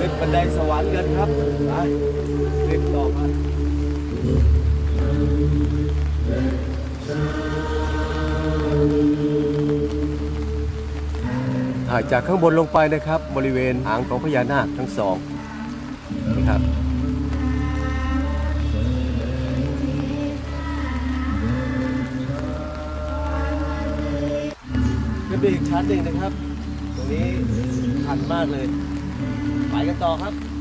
ลิฟบันไดสวรรค์กันครับไปขึ้นต่อมาถ่ายจากข้างบนลงไปนะครับ บริเวณหางของพญานาคทั้งสองนะครับขึ้นไปอีกชั้นหนึ่งนะครับ ตรงนี้ชันมากเลย ไปกันต่อครับ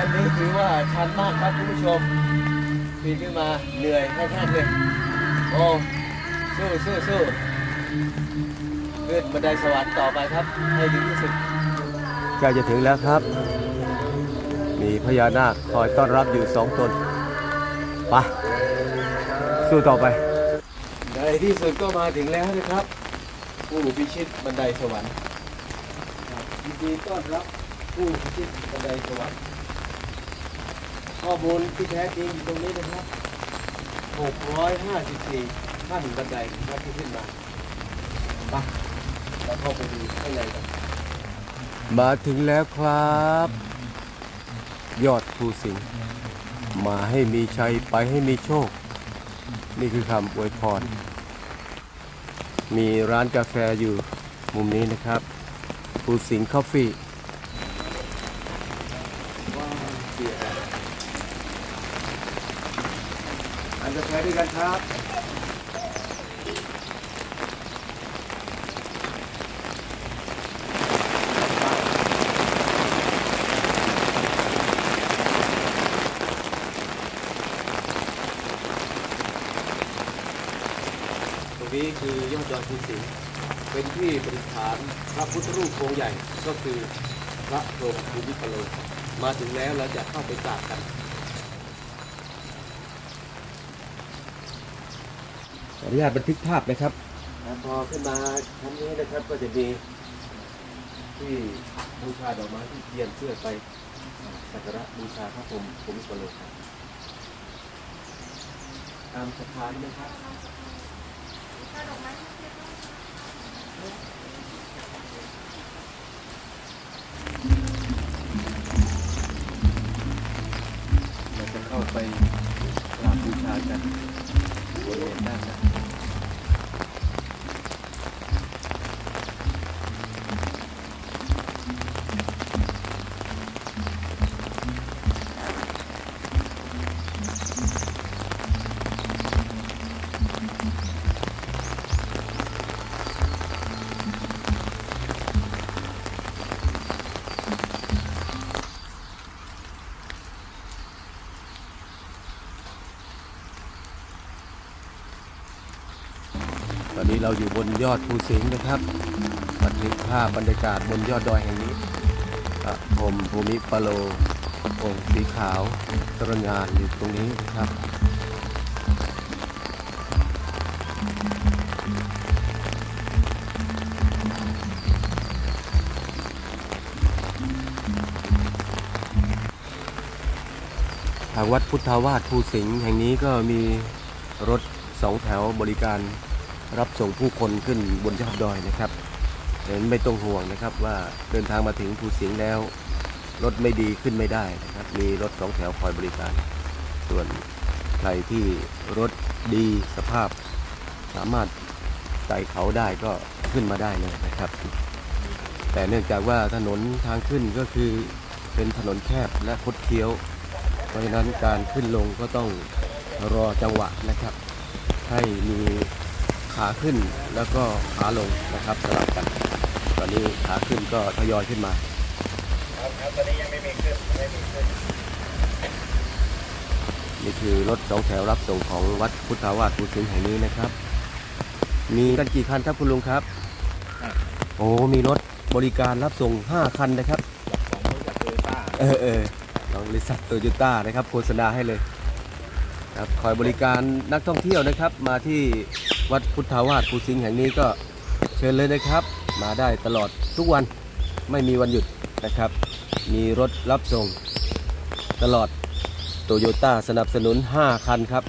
ชั้นนี้ถือว่าชันมากครับคุณผู้ชมปีนขึ้นมาเหนื่อยแค่ๆเลยโอ้สู้สู้สู้ขึ้นบันไดสวรรค์ต่อไปครับ ให้ดีที่สุดใกล้จะถึงแล้วครับ มีพญานาคคอยต้อนรับอยู่สองตนไปสู้ต่อไป ในที่สุดก็มาถึงแล้วนะครับ ผู้พิชิตบันไดสวรรค์ครับยินดีต้อนรับผู้พิชิตบันไดสวรรค์ ข้อมูลที่แท้จริงอยู่ตรงนี้นะครับ 654ขั้นบันไดครับที่ขึ้นมาไปเราเข้าไปดูข้างในกันมาถึงแล้วครับ ยอดภูสิงห์มาให้มีชัยไปให้มีโชค นี่คือคำอวยพร มีร้านกาแฟอยู่มุมนี้นะครับ ภูสิงห์คอฟฟี่ว้าวเสีย อัน จะแพ้ด้วยกันครับตรงนี้คือยอดดอยภูสิงห์เป็นที่ประดิษฐานพระพุทธรูปองค์ใหญ่ก็คือพระพรหมภูมิพโลมาถึงแล้วเราจะเข้าไปกราบกัน ออนุญาตบันทึกภาพนะครับ พอขึ้นมาชั้นนี้นะครับก็จะมีที่บูชาดอกไม้ที่เทียนเพื่อไปสักการะบูชาพระพรหมภูมิพโลครับตามสะพานนะครับเราจะเข้าไปกราบบูชากันบริเวณด้านหน้า อนนี้เราอยู่บนยอดภูสิงห์นะครับบันทึกภาพบรรยากาศบนยอดดอยแห่งนี้พระพรหมภูมิปโลองค์สีขาวตระหงานอยู่ตรงนี้นะครับทางวัดพุทธาวาสภูสิงห์แห่งนี้ก็มีรถสองแถวบริการ รับส่งผู้คนขึ้นบนยอดดอยนะครับเห็นไม่ต้องห่วงนะครับว่าเดินทางมาถึงภูสิงห์แล้ว รถไม่ดีขึ้นไม่ได้นะครับ มีรถสองแถวคอยบริการ ส่วนใครที่รถดีสภาพ สามารถไต่เขาได้ก็ขึ้นมาได้เลยนะครับ แต่เนื่องจากว่าถนนทางขึ้นก็คือเป็นถนนแคบและคดเคี้ยว เพราะฉะนั้นการขึ้นลงก็ต้องรอจังหวะนะครับ ให้มี ขาขึ้นแล้วก็ขาลงนะครับสลับกัน ตอนนี้ขาขึ้นก็ทยอยขึ้นมา ครับครับตอนนี้ยังไม่มีขึ้นไม่มีขึ้นนี่คือรถสองแถวรับส่งของวัดพุทธาวาสภูสิงห์แห่งนี้นะครับ มีกันกี่คันครับคุณลุงครับ โอ้มีรถบริการรับส่ง 5 คันนะครับ ของบริษัทโตโยต้าเออเออลองบริษัทโตโยต้านะครับโฆษณาให้เลยครับคอยบริการนักท่องเที่ยวนะครับ มาที่ วัดพุทธาวาสภูสิงห์แห่งนี้ก็เชิญเลยนะครับ มาได้ตลอดทุกวันไม่มีวันหยุดนะครับ มีรถรับส่งตลอดโตโยต้าสนับสนุน 5 คันครับ